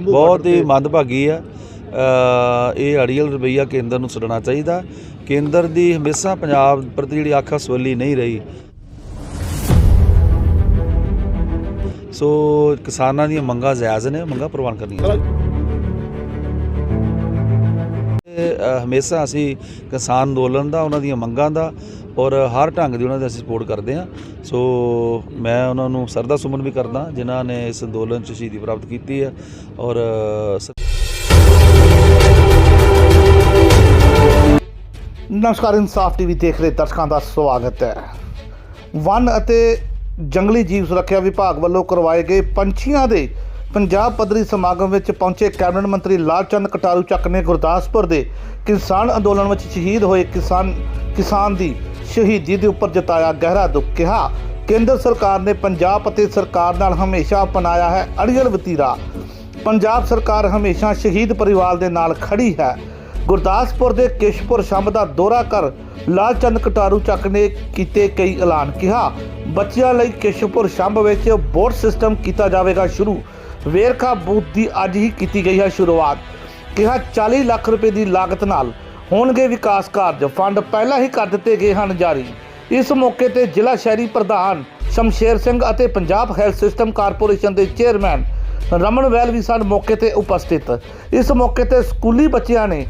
ਬਹੁਤ ਹੀ। ਮੰਦਭਾਗੀ ਆ। ਇਹ ਅੜੀਅਲ ਰਵਈਆ ਕੇਂਦਰ ਨੂੰ ਛੱਡਣਾ ਚਾਹੀਦਾ। ਕੇਂਦਰ ਦੀ ਹਮੇਸ਼ਾ ਪੰਜਾਬ ਪ੍ਰਤੀ ਜਿਹੜੀ ਅੱਖ ਸਵੱਲੀ ਨਹੀਂ ਰਹੀ। ਸੋ ਕਿਸਾਨਾਂ ਦੀਆਂ ਮੰਗਾਂ ਜਾਇਜ਼ ਨੇ ਮੰਗਾਂ ਪ੍ਰਵਾਨ ਕਰਨੀਆਂ ਹਮੇਸ਼ਾ ਅਸੀਂ ਕਿਸਾਨ ਅੰਦੋਲਨ ਦਾ ਉਹਨਾਂ ਦੀਆਂ ਮੰਗਾਂ ਦਾ ਔਰ ਹਰ ਢੰਗ ਦੀ ਉਹਨਾਂ ਦੀ ਅਸੀਂ ਸਪੋਰਟ ਕਰਦੇ ਹਾਂ। ਸੋ ਮੈਂ ਉਹਨਾਂ ਨੂੰ ਸਰਦਾ ਸੁਮਨ ਵੀ ਕਰਦਾ, ਜਿਨ੍ਹਾਂ ਨੇ ਇਸ ਅੰਦੋਲਨ 'ਚ ਸ਼ਹੀਦੀ ਪ੍ਰਾਪਤ ਕੀਤੀ ਹੈ। ਔਰ ਨਮਸਕਾਰ, ਇਨਸਾਫ ਟੀਵੀ ਦੇਖ ਰਹੇ ਦਰਸ਼ਕਾਂ ਦਾ ਸਵਾਗਤ ਹੈ। ਵਨ ਅਤੇ ਜੰਗਲੀ ਜੀਵ ਸੁਰੱਖਿਆ ਵਿਭਾਗ ਵੱਲੋਂ ਕਰਵਾਏ ਗਏ ਪੰਛੀਆਂ ਦੇ ਪੰਜਾਬ ਪੱਧਰੀ ਸਮਾਗਮ ਵਿੱਚ ਪਹੁੰਚੇ ਕੈਬਨਿਟ ਮੰਤਰੀ ਲਾਲਚੰਦ ਕਟਾਰੂ ਚੱਕ ਨੇ ਗੁਰਦਾਸਪੁਰ ਦੇ ਕਿਸਾਨ ਅੰਦੋਲਨ ਵਿੱਚ ਸ਼ਹੀਦ ਹੋਏ ਕਿਸਾਨ ਕਿਸਾਨ ਦੀ ਸ਼ਹੀਦੀ ਦੇ ਉੱਪਰ ਜਤਾਇਆ ਗਹਿਰਾ ਦੁੱਖ ਕਿਹਾ। ਕੇਂਦਰ ਸਰਕਾਰ ਨੇ ਪੰਜਾਬ ਅਤੇ ਸਰਕਾਰ ਨਾਲ ਹਮੇਸ਼ਾ ਅਪਣਾਇਆ ਹੈ ਅੜੀਅਲ ਵਤੀਰਾ। ਪੰਜਾਬ ਸਰਕਾਰ ਹਮੇਸ਼ਾ ਸ਼ਹੀਦ ਪਰਿਵਾਰ ਦੇ ਨਾਲ ਖੜੀ ਹੈ। ਗੁਰਦਾਸਪੁਰ ਦੇ ਕਿਸ਼ਪੁਰ ਸ਼ੰਭ ਦਾ ਦੌਰਾ ਕਰ ਲਾਲ ਚੰਦ ਕਟਾਰੂ ਚੱਕ ਨੇ ਕੀਤੇ ਕਈ ਐਲਾਨ ਕਿਹਾ। ਬੱਚਿਆਂ ਲਈ ਕਿਸ਼ਪੁਰ ਸ਼ੰਭ ਵਿੱਚ ਬੋਰਡ ਸਿਸਟਮ ਕੀਤਾ ਜਾਵੇਗਾ ਸ਼ੁਰੂ। ਵੇਰਖਾ ਬੂਥ ਦੀ ਅੱਜ ਹੀ ਕੀਤੀ ਗਈ ਹੈ ਸ਼ੁਰੂਆਤ। ਕਿਹਾ 40 ਲੱਖ ਰੁਪਏ ਦੀ ਲਾਗਤ ਨਾਲ ਹੋਣਗੇ ਵਿਕਾਸ ਕਾਰਜ। ਫੰਡ ਪਹਿਲਾਂ ਹੀ ਕਰ ਦਿੱਤੇ ਗਏ ਹਨ ਜਾਰੀ। ਇਸ ਮੌਕੇ ਤੇ ਜ਼ਿਲ੍ਹਾ ਸ਼ਹਿਰੀ ਪ੍ਰਧਾਨ ਸ਼ਮਸ਼ੇਰ ਸਿੰਘ ਅਤੇ ਪੰਜਾਬ ਹੈਲਥ ਸਿਸਟਮ ਕਾਰਪੋਰੇਸ਼ਨ ਦੇ ਚੇਅਰਮੈਨ ਰਮਨ ਵੈਲ ਵੀ ਸਨ ਮੌਕੇ ਤੇ ਉਪਸਥਿਤ। ਇਸ ਮੌਕੇ ਤੇ ਸਕੂਲੀ ਬੱਚਿਆਂ ਨੇ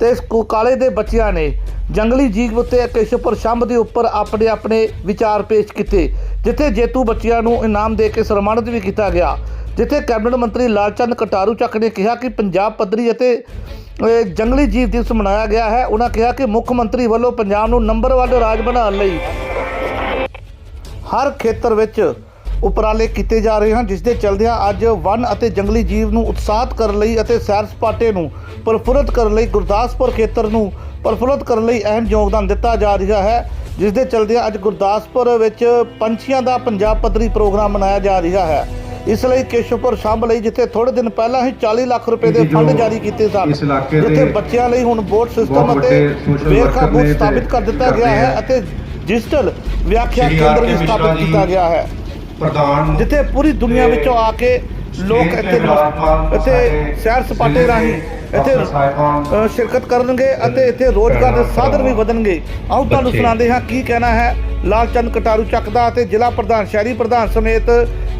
ਤੇ ਸਕੂ, ਕਾਲੇ ਦੇ ਬੱਚਿਆਂ ਨੇ ਜੰਗਲੀ ਜੀਵ ਉੱਤੇ ਕੇਸ਼ਵਪੁਰ ਸ਼ੰਭ ਦੇ ਉੱਪਰ ਆਪਣੇ ਆਪਣੇ ਵਿਚਾਰ ਪੇਸ਼ ਕੀਤੇ, ਜਿੱਥੇ ਜੇਤੂ ਬੱਚਿਆਂ ਨੂੰ ਇਨਾਮ ਦੇ ਕੇ ਸਨਮਾਨਿਤ ਵੀ ਕੀਤਾ ਗਿਆ। ਜਿੱਥੇ ਕੈਬਨਿਟ ਮੰਤਰੀ ਲਾਲਚੰਦ ਕਟਾਰੂ ਚੱਕ ਨੇ ਕਿਹਾ ਕਿ ਪੰਜਾਬ ਪੱਧਰੀ ਅਤੇ ਜੰਗਲੀ ਜੀਵ ਦਿਵਸ ਮਨਾਇਆ ਗਿਆ ਹੈ। ਉਹਨਾਂ ਕਿਹਾ ਕਿ ਮੁੱਖ ਮੰਤਰੀ ਵੱਲੋਂ ਪੰਜਾਬ ਨੂੰ ਨੰਬਰ 1 ਰਾਜ ਬਣਾਉਣ ਲਈ ਹਰ ਖੇਤਰ ਵਿੱਚ ਉਪਰਾਲੇ ਕੀਤੇ ਜਾ ਰਹੇ ਹਨ, ਜਿਸ ਦੇ ਚਲਦਿਆਂ ਅੱਜ ਵਨ ਅਤੇ ਜੰਗਲੀ ਜੀਵ ਨੂੰ ਉਤਸ਼ਾਹਤ ਕਰਨ ਲਈ ਅਤੇ ਸੈਰ ਸਪਾਟੇ ਨੂੰ ਪ੍ਰਫੁੱਲਤ ਕਰਨ ਲਈ, ਗੁਰਦਾਸਪੁਰ ਖੇਤਰ ਨੂੰ ਪ੍ਰਫੁੱਲਤ ਕਰਨ ਲਈ ਅਹਿਮ ਯੋਗਦਾਨ ਦਿੱਤਾ ਜਾ ਰਿਹਾ ਹੈ। ਜਿਸ ਦੇ ਚਲਦਿਆਂ ਅੱਜ ਗੁਰਦਾਸਪੁਰ ਵਿੱਚ ਪੰਛੀਆਂ ਦਾ ਪੰਜਾਬ ਪੱਧਰੀ ਪ੍ਰੋਗਰਾਮ ਮਨਾਇਆ ਜਾ ਰਿਹਾ ਹੈ। ਇਸ ਲਈ ਕੇਸ਼ਵਪੁਰ ਸ਼ੰਭ ਲਈ ਜਿੱਥੇ ਥੋੜੇ ਦਿਨ ਪਹਿਲਾਂ ਹੀ 40 ਲੱਖ ਰੁਪਏ ਦੇ ਫੰਡ ਜਾਰੀ ਕੀਤੇ ਸਨ ਇਸ ਇਲਾਕੇ ਦੇ ਜਿੱਥੇ ਬੱਚਿਆਂ ਲਈ ਹੁਣ ਬੋਰਡ ਸਿਸਟਮ ਅਤੇ ਵੇਰਖਾ ਤੇ ਸਥਾਪਿਤ ਕਰ ਦਿੱਤਾ ਗਿਆ ਹੈ। ਅਤੇ ਡਿਜੀਟਲ ਵਿਆਖਿਆ ਕੇਂਦਰ ਵੀ ਸਥਾਪਿਤ ਕੀਤਾ ਗਿਆ ਹੈ ਪ੍ਰਧਾਨ ਜਿੱਥੇ ਪੂਰੀ ਦੁਨੀਆ ਵਿੱਚੋਂ ਆ ਕੇ ਲੋਕ ਇੱਥੇ ਇੱਥੇ ਸੈਰ ਸਪਾਟੇ ਰਾਹੀਂ ਇੱਥੇ ਸ਼ਿਰਕਤ ਕਰਨਗੇ ਅਤੇ ਇੱਥੇ ਰੋਜ਼ਗਾਰ ਦੇ ਸਾਧਨ ਵੀ ਵਧਣਗੇ ਆਓ ਤੁਹਾਨੂੰ। ਸੁਣਾਉਂਦੇ ਹਾਂ ਕੀ ਕਹਿਣਾ ਹੈ ਲਾਲਚੰਦ ਕਟਾਰੂ ਚੱਕ ਦਾ ਅਤੇ ਜ਼ਿਲ੍ਹਾ ਪ੍ਰਧਾਨ ਸ਼ਹਿਰੀ ਪ੍ਰਧਾਨ ਸਮੇਤ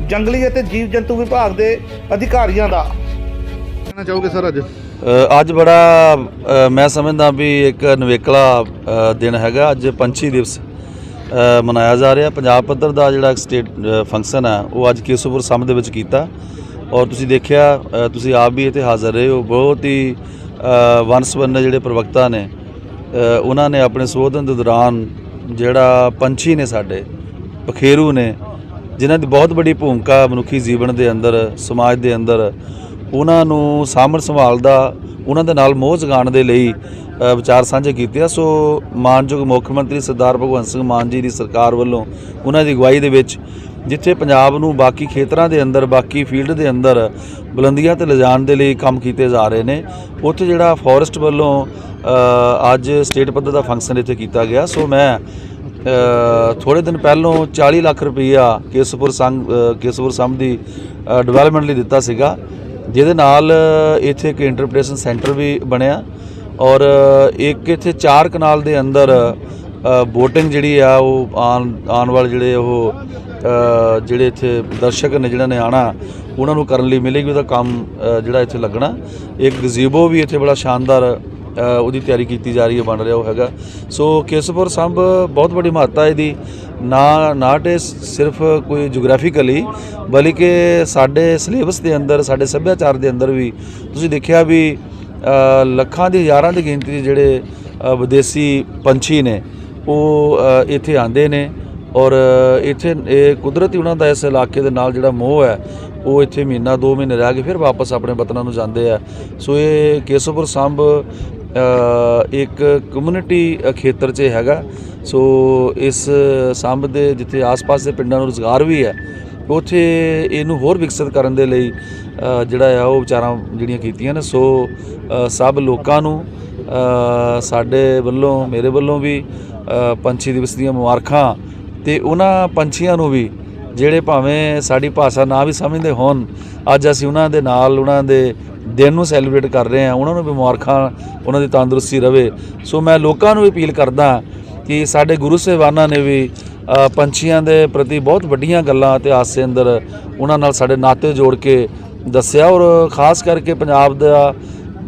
ਜੰਗਲੀ ਅਤੇ ਜੀਵ ਜੰਤੂ ਵਿਭਾਗ ਦੇ ਅਧਿਕਾਰੀਆਂ ਦਾ। ਕਹਿਣਾ ਚਾਹੋਗੇ ਸਰ ਅੱਜ? ਅ, ਅੱਜ ਬੜਾ ਅ, ਮੈਂ ਸਮਝਦਾ ਵੀ ਇੱਕ ਨਵੇਕਲਾ ਅ, ਦਿਨ ਹੈਗਾ। ਅੱਜ ਪੰਛੀ ਦਿਵਸ ਅ, ਮਨਾਇਆ ਜਾ ਰਿਹਾ। ਪੰਜਾਬ ਪੱਧਰ ਦਾ ਜਿਹੜਾ ਇੱਕ ਸਟੇਟ ਫੰਕਸ਼ਨ ਹੈ ਉਹ ਅੱਜ ਕੇਸੂਪੁਰ ਸਮ ਦੇ ਵਿੱਚ ਕੀਤਾ। ਔਰ ਤੁਸੀਂ ਦੇਖਿਆ ਅ, ਤੁਸੀਂ ਆਪ ਵੀ ਇੱਥੇ ਹਾਜ਼ਰ ਰਹੇ ਹੋ। ਬਹੁਤ ਹੀ ਵੰਨ-ਸੁਵੰਨੇ ਜਿਹੜੇ ਪ੍ਰਵਕਤਾ ਨੇ ਅ, ਉਹਨਾਂ ਨੇ ਆਪਣੇ ਸੰਬੋਧਨ ਦੇ ਦੌਰਾਨ ਜਿਹੜਾ ਪੰਛੀ ਨੇ ਸਾਡੇ ਪਖੇਰੂ ਨੇ, ਜਿਨ੍ਹਾਂ ਦੀ ਬਹੁਤ ਵੱਡੀ ਭੂਮਿਕਾ ਮਨੁੱਖੀ ਜੀਵਨ ਦੇ ਅੰਦਰ, ਸਮਾਜ ਦੇ ਅੰਦਰ, ਉਹਨਾਂ ਨੂੰ ਸਾਂਭਣ ਸੰਭਾਲ ਦਾ, ਉਹਨਾਂ ਦੇ ਨਾਲ ਮੋਹ ਜਗਾਉਣ ਦੇ ਲਈ ਵਿਚਾਰ ਸਾਂਝੇ ਕੀਤੇ ਆ। ਸੋ ਮਾਨਯੋਗ ਮੁੱਖ ਮੰਤਰੀ ਸਰਦਾਰ ਭਗਵੰਤ ਸਿੰਘ ਮਾਨ ਜੀ ਦੀ ਸਰਕਾਰ ਵੱਲੋਂ ਉਹਨਾਂ ਦੀ ਅਗਵਾਈ ਦੇ ਵਿੱਚ ਜਿੱਥੇ ਪੰਜਾਬ ਨੂੰ ਬਾਕੀ ਖੇਤਰਾਂ ਦੇ ਅੰਦਰ ਬਾਕੀ ਫੀਲਡ ਦੇ ਅੰਦਰ ਬੁਲੰਦੀਆਂ ਤੇ ਲਿਜਾਣ ਦੇ ਲਈ ਕੰਮ ਕੀਤੇ ਜਾ ਰਹੇ ਨੇ। ਉੱਥੇ ਜਿਹੜਾ ਫੋਰੈਸਟ ਵੱਲੋਂ ਅੱਜ ਸਟੇਟ ਪੱਧਰ ਦਾ ਫੰਕਸ਼ਨ ਇੱਥੇ ਕੀਤਾ ਗਿਆ। ਸੋ ਮੈਂ ਅ, ਥੋੜੇ ਦਿਨ ਪਹਿਲੋਂ 40 ਲੱਖ ਰੁਪਈਆ ਕੇਸਪੁਰ ਸੰਘ ਕੇਸਪੁਰ ਸੰਘ ਦੀ ਡਿਵੈਲਪਮੈਂਟ ਲਈ ਦਿੱਤਾ ਸੀਗਾ। ਜਿਹਦੇ ਨਾਲ ਇੱਥੇ ਇੱਕ ਇੰਟਰਪ੍ਰੀਟੇਸ਼ਨ ਸੈਂਟਰ ਵੀ ਬਣਿਆ ਔਰ ਇੱਕ ਇੱਥੇ ਚਾਰ ਕਨਾਲ ਦੇ ਅੰਦਰ ਬੋਟਿੰਗ ਜਿਹੜੀ ਆ, ਉਹ ਆਉਣ ਆਉਣ ਵਾਲੇ ਜਿਹੜੇ ਉਹ ਜਿਹੜੇ ਇੱਥੇ ਦਰਸ਼ਕ ਨੇ ਜਿਹਨਾਂ ਨੇ ਆਣਾ ਉਹਨਾਂ ਨੂੰ ਕਰਨ ਲਈ ਮਿਲੇਗੀ ਉਹਦਾ ਕੰਮ ਜਿਹੜਾ ਇੱਥੇ ਲੱਗਣਾ। ਇੱਕ ਗਜ਼ੀਬੋ ਵੀ ਇੱਥੇ ਬੜਾ ਸ਼ਾਨਦਾਰ ਉਹਦੀ ਤਿਆਰੀ ਕੀਤੀ ਜਾ ਰਹੀ ਹੈ, ਬਣ ਰਿਹਾ ਉਹ ਹੈਗਾ। ਸੋ ਕੇਸਪੁਰ ਸੰਭ ਬਹੁਤ ਵੱਡੀ ਮਹੱਤਤਾ ਇਹਦੀ। ਨਾ ਨਾਟ ਇਹ ਸਿਰਫ ਕੋਈ ਜੀਓਗ੍ਰਾਫੀਕਲੀ ਬਲਕਿ ਸਾਡੇ ਸਿਲੇਬਸ ਦੇ ਅੰਦਰ, ਸਾਡੇ ਸੱਭਿਆਚਾਰ ਦੇ ਅੰਦਰ ਵੀ, ਤੁਸੀਂ ਦੇਖਿਆ ਵੀ ਲੱਖਾਂ ਦੀ, ਹਜ਼ਾਰਾਂ ਦੀ ਗਿਣਤੀ 'ਚ ਜਿਹੜੇ ਵਿਦੇਸ਼ੀ ਪੰਛੀ ਨੇ ਉਹ ਇੱਥੇ ਆਉਂਦੇ ਨੇ ਔਰ ਇੱਥੇ, ਇਹ ਕੁਦਰਤੀ ਉਹਨਾਂ ਦਾ ਇਸ ਇਲਾਕੇ ਦੇ ਨਾਲ ਜਿਹੜਾ ਮੋਹ ਹੈ, ਉਹ ਇੱਥੇ ਮਹੀਨਾ, ਦੋ ਮਹੀਨੇ ਰਹਿ ਕੇ ਫਿਰ ਵਾਪਸ ਆਪਣੇ ਵਤਨਾਂ ਨੂੰ ਜਾਂਦੇ ਆ। ਸੋ ਇਹ ਕੇਸੋਪੁਰ ਸੰਭ ਇੱਕ ਕਮਿਊਨਿਟੀ ਖੇਤਰ 'ਚ ਹੈਗਾ। ਸੋ ਇਸ ਸੰਭ ਦੇ ਜਿੱਥੇ ਆਸ-ਪਾਸ ਦੇ ਪਿੰਡਾਂ ਨੂੰ ਰੁਜ਼ਗਾਰ ਵੀ ਹੈ, ਉੱਥੇ ਇਹਨੂੰ ਹੋਰ ਵਿਕਸਿਤ ਕਰਨ ਦੇ ਲਈ ਜਿਹੜਾ ਆ ਉਹ ਵਿਚਾਰਾਂ ਜਿਹੜੀਆਂ ਕੀਤੀਆਂ ਨੇ। ਸੋ ਸਭ ਲੋਕਾਂ ਨੂੰ ਸਾਡੇ ਵੱਲੋਂ, ਮੇਰੇ ਵੱਲੋਂ ਵੀ ਪੰਛੀ ਦਿਵਸ ਦੀਆਂ ਮੁਬਾਰਕਾਂ ਤੇ ਉਹਨਾਂ ਪੰਛੀਆਂ ਨੂੰ ਵੀ, ਜਿਹੜੇ ਭਾਵੇਂ ਸਾਡੀ ਭਾਸ਼ਾ ਨਾ ਵੀ ਸਮਝਦੇ ਹੋਣ, ਅੱਜ ਅਸੀਂ ਉਹਨਾਂ ਦੇ ਨਾਲ, ਉਹਨਾਂ ਦੇ ਦਿਨ ਨੂੰ ਸੈਲੀਬ੍ਰੇਟ ਕਰ ਰਹੇ ਹਾਂ, ਉਹਨਾਂ ਨੂੰ ਵੀ ਮੁਬਾਰਕਾਂ, ਉਹਨਾਂ ਦੀ ਤੰਦਰੁਸਤੀ ਰਵੇ। ਸੋ ਮੈਂ ਲੋਕਾਂ ਨੂੰ ਵੀ ਅਪੀਲ ਕਰਦਾ ਕਿ ਸਾਡੇ ਗੁਰੂ ਸਾਹਿਬਾਨਾਂ ਨੇ ਵੀ ਪੰਛੀਆਂ ਦੇ ਪ੍ਰਤੀ ਬਹੁਤ ਵੱਡੀਆਂ ਗੱਲਾਂ ਇਤਿਹਾਸ ਦੇ ਅੰਦਰ ਉਹਨਾਂ ਨਾਲ ਸਾਡੇ ਨਾਤੇ ਜੋੜ ਕੇ ਦੱਸਿਆ ਔਰ ਖਾਸ ਕਰਕੇ ਪੰਜਾਬ ਦਾ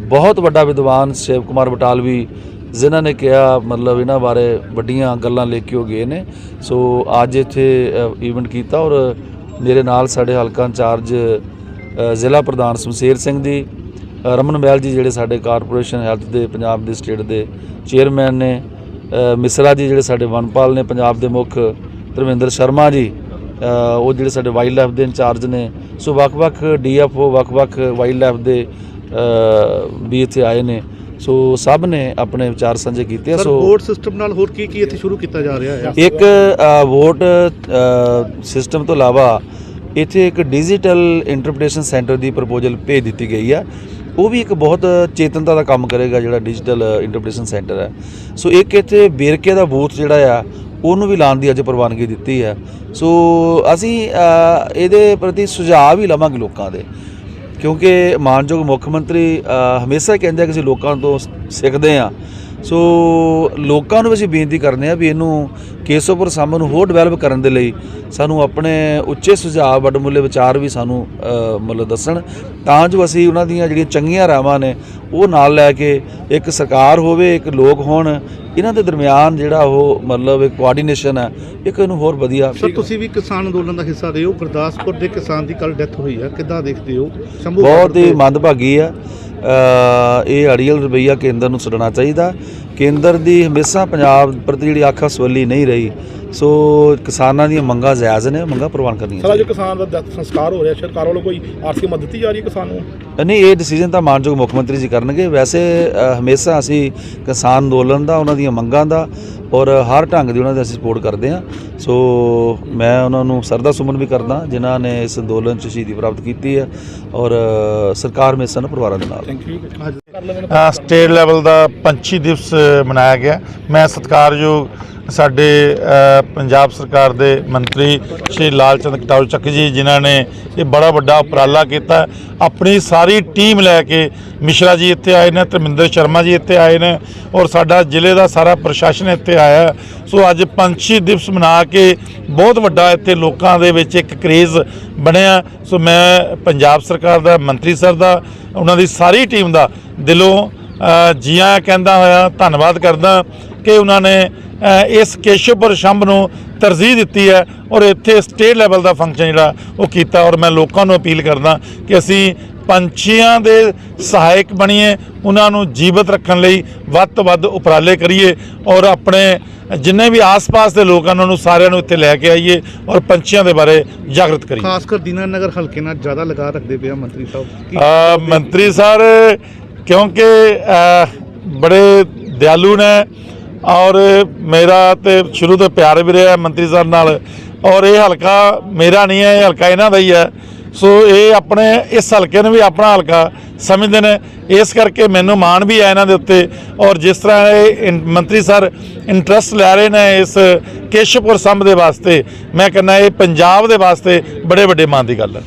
ਬਹੁਤ ਵੱਡਾ ਵਿਦਵਾਨ ਸ਼ਿਵ ਕੁਮਾਰ ਬਟਾਲਵੀ ਜਿਨ੍ਹਾਂ ਨੇ ਕਿਹਾ ਮਤਲਬ ਇਹਨਾਂ ਬਾਰੇ ਵੱਡੀਆਂ ਗੱਲਾਂ ਲੈ ਕੇ ਉਹ ਗਏ ਨੇ। ਸੋ ਅੱਜ ਇੱਥੇ ਇਵੈਂਟ ਕੀਤਾ ਔਰ ਮੇਰੇ ਨਾਲ ਸਾਡੇ ਹਲਕਾ ਇੰਚਾਰਜ ਜ਼ਿਲ੍ਹਾ ਪ੍ਰਧਾਨ ਸਮਸ਼ੇਰ ਸਿੰਘ ਜੀ ਰਮਨ ਮਹਿਲ ਜੀ ਜਿਹੜੇ ਸਾਡੇ ਕਾਰਪੋਰੇਸ਼ਨ ਹੈਲਥ ਦੇ, ਪੰਜਾਬ ਦੇ ਸਟੇਟ ਦੇ ਚੇਅਰਮੈਨ ਨੇ ਮਿਸਰਾ ਜੀ ਜਿਹੜੇ ਸਾਡੇ ਵਨਪਾਲ ਨੇ, ਪੰਜਾਬ ਦੇ ਮੁੱਖ ਧਰਮਿੰਦਰ ਸ਼ਰਮਾ ਜੀ ਉਹ ਜਿਹੜੇ ਸਾਡੇ ਵਾਈਲਡ ਲਾਈਫ ਦੇ ਇੰਚਾਰਜ ਨੇ। ਸੋ ਵੱਖ-ਵੱਖ ਡੀਐਫਓ ਵੱਖ-ਵੱਖ ਵਾਈਲਡ ਲਾਈਫ ਦੇ ਵੀ ਇੱਥੇ ਆਏ ਨੇ। ਸੋ ਸਭ ਨੇ ਆਪਣੇ ਵਿਚਾਰ ਸਾਂਝੇ ਕੀਤੇ ਸੋ ਵੋਟ ਸਿਸਟਮ ਨਾਲ ਹੋਰ ਕੀ ਕੀ ਇੱਥੇ ਸ਼ੁਰੂ ਕੀਤਾ ਜਾ ਰਿਹਾ ਹੈ? ਇੱਕ ਵੋਟ ਸਿਸਟਮ ਤੋਂ ਇਲਾਵਾ ਇੱਥੇ ਇੱਕ ਡਿਜੀਟਲ ਇੰਟਰਪ੍ਰੀਟੇਸ਼ਨ ਸੈਂਟਰ ਦੀ ਪ੍ਰਪੋਜ਼ਲ ਭੇਜ ਦਿੱਤੀ ਗਈ ਆ। ਉਹ ਵੀ ਇੱਕ ਬਹੁਤ ਚੇਤਨਤਾ ਦਾ ਕੰਮ ਕਰੇਗਾ ਜਿਹੜਾ ਡਿਜੀਟਲ ਇੰਟਰਪ੍ਰੀਟੇਸ਼ਨ ਸੈਂਟਰ ਹੈ। ਸੋ ਇੱਕ ਇੱਥੇ ਵੇਰਕੇ ਦਾ ਬੂਥ ਜਿਹੜਾ ਆ ਉਹਨੂੰ ਵੀ ਲਾਉਣ ਦੀ ਅੱਜ ਪ੍ਰਵਾਨਗੀ ਦਿੱਤੀ ਹੈ। ਸੋ ਅਸੀਂ ਇਹਦੇ ਪ੍ਰਤੀ ਸੁਝਾਅ ਵੀ ਲਵਾਂਗੇ ਲੋਕਾਂ ਦੇ। ਕਿਉਂਕਿ ਮਾਨਯੋਗ ਮੁੱਖ ਮੰਤਰੀ ਅ, ਹਮੇਸ਼ਾ ਕਹਿੰਦੇ ਕਿ ਅਸੀਂ ਲੋਕਾਂ ਤੋਂ ਸਿੱਖਦੇ ਆ ਸੋ ਲੋਕਾਂ ਨੂੰ ਅਸੀਂ ਬੇਨਤੀ ਕਰਦੇ ਆ ਵੀ ਇਹਨੂੰ ਕੇਸੋਪੁਰ ਸਾਹਮਣੇ ਨੂੰ ਹੋਰ ਡਿਵੈਲਪ ਕਰਨ ਦੇ ਲਈ ਸਾਨੂੰ ਆਪਣੇ ਉੱਚੇ ਸੁਝਾਅ ਵੱਡਮੁੱਲੇ ਵਿਚਾਰ ਵੀ ਸਾਨੂੰ ਮਤਲਬ ਦੱਸਣ। ਤਾਂ ਜੋ ਅਸੀਂ ਉਹਨਾਂ ਦੀਆਂ ਜਿਹੜੀਆਂ ਚੰਗੀਆਂ ਰਾਵਾਂ ਨੇ ਉਹ ਨਾਲ ਲੈ ਕੇ ਇੱਕ ਸਰਕਾਰ ਹੋਵੇ ਇੱਕ ਲੋਕ ਹੋਣ ਇਹਨਾਂ ਦੇ ਦਰਮਿਆਨ ਜਿਹੜਾ ਉਹ ਮਤਲਬ ਇੱਕ ਕੋਆਰਡੀਨੇਸ਼ਨ ਹੈ ਇੱਕ ਇਹਨੂੰ ਹੋਰ ਵਧੀਆ ਸਰ ਤੁਸੀਂ ਵੀ ਕਿਸਾਨ ਅੰਦੋਲਨ ਦਾ ਹਿੱਸਾ ਰਹੇ ਹੋ ਗੁਰਦਾਸਪੁਰ ਦੇ ਕਿਸਾਨ ਦੀ ਕੱਲ ਡੈਥ ਹੋਈ ਹੈ। ਕਿੱਦਾਂ ਦੇਖਦੇ ਹੋ? ਬਹੁਤ ਹੀ ਮੰਦਭਾਗੀ ਆ। ਇਹ ਅੜੀਅਲ ਰਵਈਆ ਕੇਂਦਰ ਨੂੰ ਛੱਡਣਾ ਚਾਹੀਦਾ। ਕੇਂਦਰ ਦੀ ਹਮੇਸ਼ਾ ਪੰਜਾਬ ਪ੍ਰਤੀ ਜਿਹੜੀ ਆਖਾ ਸਵੱਲੀ ਨਹੀਂ ਰਹੀ। ਸੋ ਕਿਸਾਨਾਂ ਦੀਆਂ ਮੰਗਾਂ ਜਾਇਜ਼ ਨੇ ਮੰਗਾਂ ਪ੍ਰਵਾਨ ਕਰਨੀਆਂ ਸਾਰਾ ਜੋ ਕਿਸਾਨ ਦਾ ਡੈਥ ਸੰਸਕਾਰ ਹੋ ਰਿਹਾ। ਸਰਕਾਰ ਵੱਲੋਂ ਕੋਈ ਆਰਥਿਕ ਮਦਦ ਦਿੱਤੀ ਜਾ ਰਹੀ ਹੈ ਕਿਸਾਨ ਨੂੰ? ਨਹੀਂ ਇਹ ਡਿਸੀਜਨ ਤਾਂ ਮਾਨਯੋਗ ਮੁੱਖ ਮੰਤਰੀ ਜੀ ਕਰਨਗੇ। ਵੈਸੇ ਹਮੇਸ਼ਾ ਅਸੀਂ ਕਿਸਾਨ ਅੰਦੋਲਨ ਦਾ ਉਹਨਾਂ ਦੀਆਂ ਮੰਗਾਂ ਦਾ ਔਰ ਹਰ ਢੰਗ ਦੀ ਉਹਨਾਂ ਦੀ ਅਸੀਂ ਸਪੋਰਟ ਕਰਦੇ ਹਾਂ। ਸੋ ਮੈਂ ਉਹਨਾਂ ਨੂੰ ਸਰਦਾ ਸੁਮਨ ਵੀ ਕਰਦਾ ਜਿਨ੍ਹਾਂ ਨੇ ਇਸ ਅੰਦੋਲਨ 'ਚ ਸ਼ਹੀਦੀ ਪ੍ਰਾਪਤ ਕੀਤੀ ਹੈ ਔਰ ਸਰਕਾਰ ਹਮੇਸ਼ਾ ਨਾ ਪਰਿਵਾਰਾਂ ਦੇ ਨਾਲ। ਸਟੇਟ ਲੈਵਲ ਦਾ ਪੰਛੀ ਦਿਵਸ ਮਨਾਇਆ ਗਿਆ। ਮੈਂ ਸਤਿਕਾਰਯੋਗ ਸਾਡੇ ਪੰਜਾਬ ਸਰਕਾਰ ਦੇ ਮੰਤਰੀ ਸ਼੍ਰੀ ਲਾਲ ਚੰਦ ਕਟਾਰੂ ਚੱਕ ਜੀ, ਜਿਨ੍ਹਾਂ ਨੇ ਇਹ ਬੜਾ ਵੱਡਾ ਉਪਰਾਲਾ ਕੀਤਾ। ਆਪਣੀ ਸਾਰੀ ਟੀਮ ਲੈ ਕੇ ਮਿਸ਼ਰਾ ਜੀ ਇੱਥੇ ਆਏ ਨੇ, ਧਰਮਿੰਦਰ ਸ਼ਰਮਾ ਜੀ ਇੱਥੇ ਆਏ ਨੇ ਔਰ ਸਾਡਾ ਜ਼ਿਲ੍ਹੇ ਦਾ ਸਾਰਾ ਪ੍ਰਸ਼ਾਸਨ ਇੱਥੇ ਆਇਆ। ਸੋ ਅੱਜ ਪੰਛੀ ਦਿਵਸ ਮਨਾ ਕੇ ਬਹੁਤ ਵੱਡਾ ਇੱਥੇ ਲੋਕਾਂ ਦੇ ਵਿੱਚ ਇੱਕ ਕਰੇਜ਼ ਬਣਿਆ। ਸੋ ਮੈਂ ਪੰਜਾਬ ਸਰਕਾਰ ਦਾ, ਮੰਤਰੀ ਸਰ ਦਾ, ਉਹਨਾਂ ਦੀ ਸਾਰੀ ਟੀਮ ਦਾ ਦਿਲੋਂ ਅ, ਜੀ ਆਇਆਂ ਕਹਿੰਦਾ ਹੋਇਆ ਧੰਨਵਾਦ ਕਰਦਾ ਕਿ ਉਹਨਾਂ ਨੇ ਇਸ ਕੇਸ਼ਵਪੁਰ ਸ਼ੰਭ ਨੂੰ ਤਰਜੀਹ ਦਿੱਤੀ ਹੈ ਔਰ ਇੱਥੇ ਸਟੇਟ ਲੈਵਲ ਦਾ ਫੰਕਸ਼ਨ ਜਿਹੜਾ ਉਹ ਕੀਤਾ ਔਰ ਮੈਂ ਲੋਕਾਂ ਨੂੰ ਅਪੀਲ ਕਰਦਾ ਕਿ ਅਸੀਂ ਪੰਛੀਆਂ ਦੇ ਸਹਾਇਕ ਬਣੀਏ ਉਹਨਾਂ ਨੂੰ ਜੀਵਤ ਰੱਖਣ ਲਈ ਵੱਧ ਤੋਂ ਵੱਧ ਉਪਰਾਲੇ ਕਰੀਏ ਔਰ ਆਪਣੇ ਜਿੰਨੇ ਵੀ ਆਸ-ਪਾਸ ਦੇ ਲੋਕਾਂ ਨੂੰ ਉਹਨਾਂ ਨੂੰ ਸਾਰਿਆਂ ਨੂੰ ਇੱਥੇ ਲੈ ਕੇ ਆਈਏ ਔਰ ਪੰਛੀਆਂ ਦੇ ਬਾਰੇ ਜਾਗਰਤ ਕਰੀਏ। ਖਾਸ ਕਰ ਦੀਨਾਨਗਰ ਹਲਕੇ ਨਾਲ ਜ਼ਿਆਦਾ ਲਗਾ ਰੱਖਦੇ ਪਿਆ ਮੰਤਰੀ ਸਾਹਿਬ। ਮੰਤਰੀ ਸਰ ਕਿਉਂਕਿ ਬੜੇ ਦਿਆਲੂ ਨੇ ਔਰ ਮੇਰਾ ਤੇ ਸ਼ੁਰੂ ਤੋਂ ਪਿਆਰ ਵੀ ਰਿਹਾ ਮੰਤਰੀ ਸਾਹਿਬ ਨਾਲ ਔਰ ਇਹ ਹਲਕਾ ਮੇਰਾ ਨਹੀਂ ਹੈ, ਇਹ ਹਲਕਾ ਇਹਨਾਂ ਦਾ ਹੀ ਹੈ। ਸੋ ਇਹ ਆਪਣੇ, ਇਸ ਹਲਕੇ ਨੂੰ ਵੀ ਆਪਣਾ ਹਲਕਾ ਸਮਝਦੇ ਨੇ। ਇਸ ਕਰਕੇ ਮੈਨੂੰ ਮਾਣ ਵੀ ਹੈ ਇਹਨਾਂ ਦੇ ਉੱਤੇ ਔਰ ਜਿਸ ਤਰ੍ਹਾਂ ਇਹ ਮੰਤਰੀ ਸਰ ਇੰਟਰਸਟ ਲੈ ਰਹੇ ਨੇ ਇਸ ਕੇਸ਼ਵਪੁਰ ਸੰਭ ਦੇ ਵਾਸਤੇ, ਮੈਂ ਕਹਿੰਦਾ ਇਹ ਪੰਜਾਬ ਦੇ ਵਾਸਤੇ ਬੜੇ ਵੱਡੇ ਮਾਣ ਦੀ ਗੱਲ ਹੈ।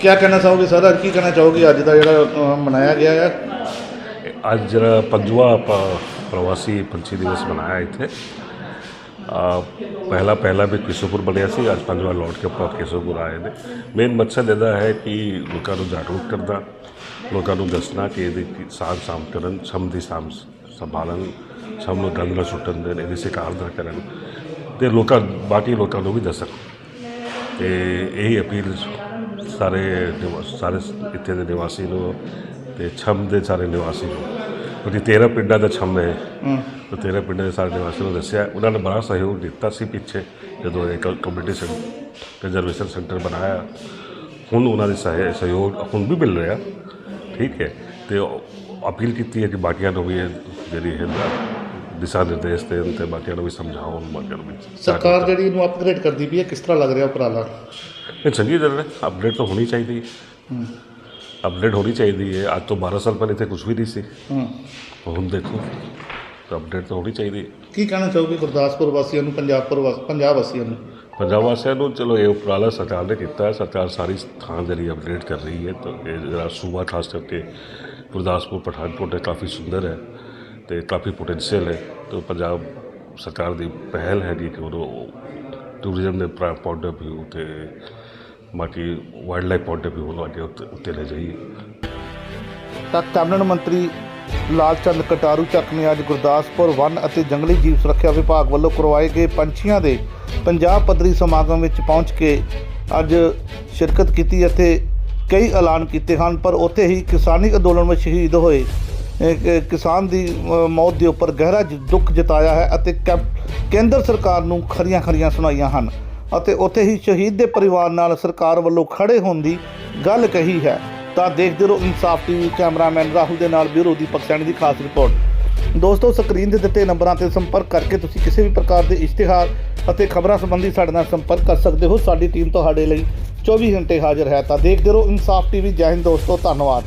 ਕੀ ਕਹਿਣਾ ਚਾਹੋਗੇ ਸਰ ਅੱਜ ਕੀ ਕਹਿਣਾ ਚਾਹੋਗੇ ਅੱਜ ਦਾ ਜਿਹੜਾ ਅ, ਮਨਾਇਆ ਗਿਆ ਹੈ? ਅੱਜ ਜਿਹੜਾ ਪੰਜਵਾਂ ਆਪਾਂ ਪ੍ਰਵਾਸੀ ਪੰਛੀ ਦਿਵਸ ਮਨਾਇਆ ਇੱਥੇ। ਆ ਪਹਿਲਾ ਪਹਿਲਾ ਵੀ ਕਿਸ਼ੋਪੁਰ ਬਣਿਆ ਸੀ ਅੱਜ ਪੰਜਵਾਂ ਲੌਟ ਕੇ ਆਪਾਂ ਕਿਸ਼ੋਪੁਰ ਆਏ ਨੇ। ਮੇਨ ਮਕਸਦ ਇਹਦਾ ਹੈ ਕਿ ਲੋਕਾਂ ਨੂੰ ਜਾਗਰੂਕ ਕਰਨਾ ਲੋਕਾਂ ਨੂੰ ਦੱਸਣਾ ਕਿ ਇਹਦੀ ਕੀ ਸਾਂਭ ਸਾਂਭ ਕਰਨ ਸਮ ਦੀ ਸਾਂਭ ਸੰਭਾਲਣ ਸਮ ਨੂੰ ਗੰਦ ਨਾ ਸੁੱਟਣ ਦੇਣ ਇਹਦੀ ਸ਼ਿਕਾਰ ਨਾ ਕਰਨ। ਤੇ ਲੋਕਾਂ ਬਾਕੀ ਲੋਕਾਂ ਨੂੰ ਵੀ ਦੱਸਣ। ਤੇ ਇਹੀ ਅਪੀਲ ਸਾਰੇ ਸਾਰੇ ਇੱਥੇ ਦੇ ਨਿਵਾਸੀ ਨੂੰ ਤੇ ਛੰਮ ਦੇ ਸਾਰੇ ਨਿਵਾਸੀ ਨੂੰ। ਕਿਉਂਕਿ 13 ਪਿੰਡਾਂ ਦਾ ਛੰਮ ਹੈ ਤੇ 13 ਪਿੰਡਾਂ ਦੇ ਸਾਰੇ ਨਿਵਾਸੀਆਂ ਨੂੰ ਦੱਸਿਆ ਉਹਨਾਂ ਨੇ ਬੜਾ ਸਹਿਯੋਗ ਦਿੱਤਾ ਸੀ ਪਿੱਛੇ ਜਦੋਂ ਇਹ ਕਮਿਊਨਿਟੀ ਸੈਂਟਰ ਕੰਜ਼ਰਵੇਸ਼ਨ ਸੈਂਟਰ ਬਣਾਇਆ। ਹੁਣ ਉਹਨਾਂ ਦੇ ਸਹਿ- ਸਹਿਯੋਗ ਹੁਣ ਵੀ ਮਿਲ ਰਿਹਾ। ਠੀਕ ਹੈ। ਤੇ ਅਪੀਲ ਕੀਤੀ ਹੈ ਕਿ ਬਾਕੀਆਂ ਨੂੰ ਵੀ ਜਿਹੜੀ ਹੈ ਦਿਸ਼ਾ ਨਿਰਦੇਸ਼ ਦੇਣ ਤੇ ਬਾਕੀਆਂ ਨੂੰ ਵੀ ਸਮਝਾਉਣ ਬਾਕੀਆਂ ਨੂੰ ਵੀ ਸਰਕਾਰ ਜਿਹੜੀ ਇਹਨੂੰ ਅਪਗ੍ਰੇਡ ਕਰਦੀ ਪਈ ਹੈ ਕਿਸ ਤਰ੍ਹਾਂ ਲੱਗ ਰਿਹਾ ਉਪਰਾਲਾ? ਇਹ ਚੰਗੀ ਗੱਲ ਹੈ ਅਪਡੇਟ ਤਾਂ ਹੋਣੀ ਚਾਹੀਦੀ ਹੈ। ਅਪਡੇਟ ਹੋਣੀ ਚਾਹੀਦੀ ਹੈ। ਅੱਜ ਤੋਂ 12 ਸਾਲ ਪਹਿਲੇ ਇੱਥੇ ਕੁਝ ਵੀ ਨਹੀਂ ਸੀ। ਹੂੰ। ਹੁਣ ਦੇਖੋ ਤਾਂ ਅਪਡੇਟ ਤਾਂ ਹੋਣੀ ਚਾਹੀਦੀ ਹੈ। ਕੀ ਕਹਿਣਾ ਚਾਹੋਗੇ ਗੁਰਦਾਸਪੁਰ ਵਾਸੀਆਂ ਨੂੰ ਪੰਜਾਬਪੁਰ ਵਾਸ- ਪੰਜਾਬ ਵਾਸੀਆਂ ਨੂੰ? ਪੰਜਾਬ ਵਾਸੀਆਂ ਨੂੰ ਚਲੋ ਇਹ ਉਪਰਾਲਾ ਸਰਕਾਰ ਨੇ ਕੀਤਾ ਹੈ। ਸਰਕਾਰ ਸਾਰੀ ਥਾਂ ਜਿਹੜੀ ਅਪਡੇਟ ਕਰ ਰਹੀ ਹੈ। ਤਾਂ ਇਹ ਜਿਹੜਾ ਸੂਬਾ ਖਾਸ ਕਰਕੇ ਗੁਰਦਾਸਪੁਰ ਪਠਾਨਕੋਟ ਹੈ ਕਾਫੀ ਸੁੰਦਰ ਹੈ। ਅਤੇ ਕਾਫੀ ਪੋਟੈਂਸ਼ੀਅਲ ਹੈ ਅਤੇ ਪੰਜਾਬ ਸਰਕਾਰ ਦੀ ਪਹਿਲ ਹੈਗੀ ਕਿ ਉਹ ਟੂਰਿਜ਼ਮ ਦੇ ਪੁਆਇੰਟ ਆਫ ਵਿਊ ਤੇ ਬਾਕੀ wild life point of view ਨੂੰ ਅੱਗੇ ਉੱਤੇ ਉੱਤੇ ਲੈ ਜਾਈਏ। ਤਾਂ ਕੈਬਨਿਟ ਮੰਤਰੀ ਲਾਲਚੰਦ ਕਟਾਰੂ ਚੱਕ ਨੇ ਅੱਜ ਗੁਰਦਾਸਪੁਰ ਵਨ ਅਤੇ ਜੰਗਲੀ ਜੀਵ ਸੁਰੱਖਿਆ ਵਿਭਾਗ ਵੱਲੋਂ ਕਰਵਾਏ ਗਏ ਪੰਛੀਆਂ ਦੇ ਪੰਜਾਬ ਪੱਧਰੀ ਸਮਾਗਮ ਵਿੱਚ ਪਹੁੰਚ ਕੇ ਅੱਜ ਸ਼ਿਰਕਤ ਕੀਤੀ ਅਤੇ ਕਈ ਐਲਾਨ ਕੀਤੇ ਹਨ, ਪਰ ਉੱਥੇ ਹੀ ਕਿਸਾਨੀ ਅੰਦੋਲਨ ਵਿੱਚ ਸ਼ਹੀਦ ਹੋਏ ਕਿਸਾਨ ਦੀ ਮੌਤ ਦੇ ਉੱਪਰ ਗਹਿਰਾ ਜ- ਦੁੱਖ ਜਤਾਇਆ ਹੈ ਅਤੇ ਕੈਪ- ਕੇਂਦਰ ਸਰਕਾਰ ਨੂੰ ਖਰੀਆਂ ਖਰੀਆਂ ਸੁਣਾਈਆਂ ਹਨ ਅਤੇ ਉੱਥੇ ਹੀ ਸ਼ਹੀਦ ਦੇ ਪਰਿਵਾਰ ਨਾਲ ਸਰਕਾਰ ਵੱਲੋਂ ਖੜੇ ਹੋਣ ਦੀ ਗੱਲ ਕਹੀ ਹੈ। ਤਾਂ ਦੇਖਦੇ ਰਹੋ ਇਨਸਾਫ ਟੀਵੀ ਕੈਮਰਾਮੈਨ ਰਾਹੁਲ ਦੇ ਨਾਲ ਬਿਊਰੋ ਦੀਪਕ ਸੈਣੀ ਦੀ ਖਾਸ ਰਿਪੋਰਟ। ਦੋਸਤੋ, ਸਕਰੀਨ 'ਤੇ ਦਿੱਤੇ ਨੰਬਰਾਂ ਤੇ ਸੰਪਰਕ ਕਰਕੇ ਤੁਸੀਂ ਕਿਸੇ ਵੀ ਪ੍ਰਕਾਰ ਦੇ ਇਸ਼ਤਿਹਾਰ ਅਤੇ ਖਬਰਾਂ ਸੰਬੰਧੀ ਸਾਡੇ ਨਾਲ ਸੰਪਰਕ ਕਰ ਸਕਦੇ ਹੋ। ਸਾਡੀ ਟੀਮ ਤੁਹਾਡੇ ਲਈ 24 ਘੰਟੇ ਹਾਜ਼ਰ ਹੈ। ਤਾਂ ਦੇਖਦੇ ਰਹੋ ਇਨਸਾਫ ਟੀਵੀ। ਜੈ ਹਿੰਦ ਦੋਸਤੋ, ਧੰਨਵਾਦ।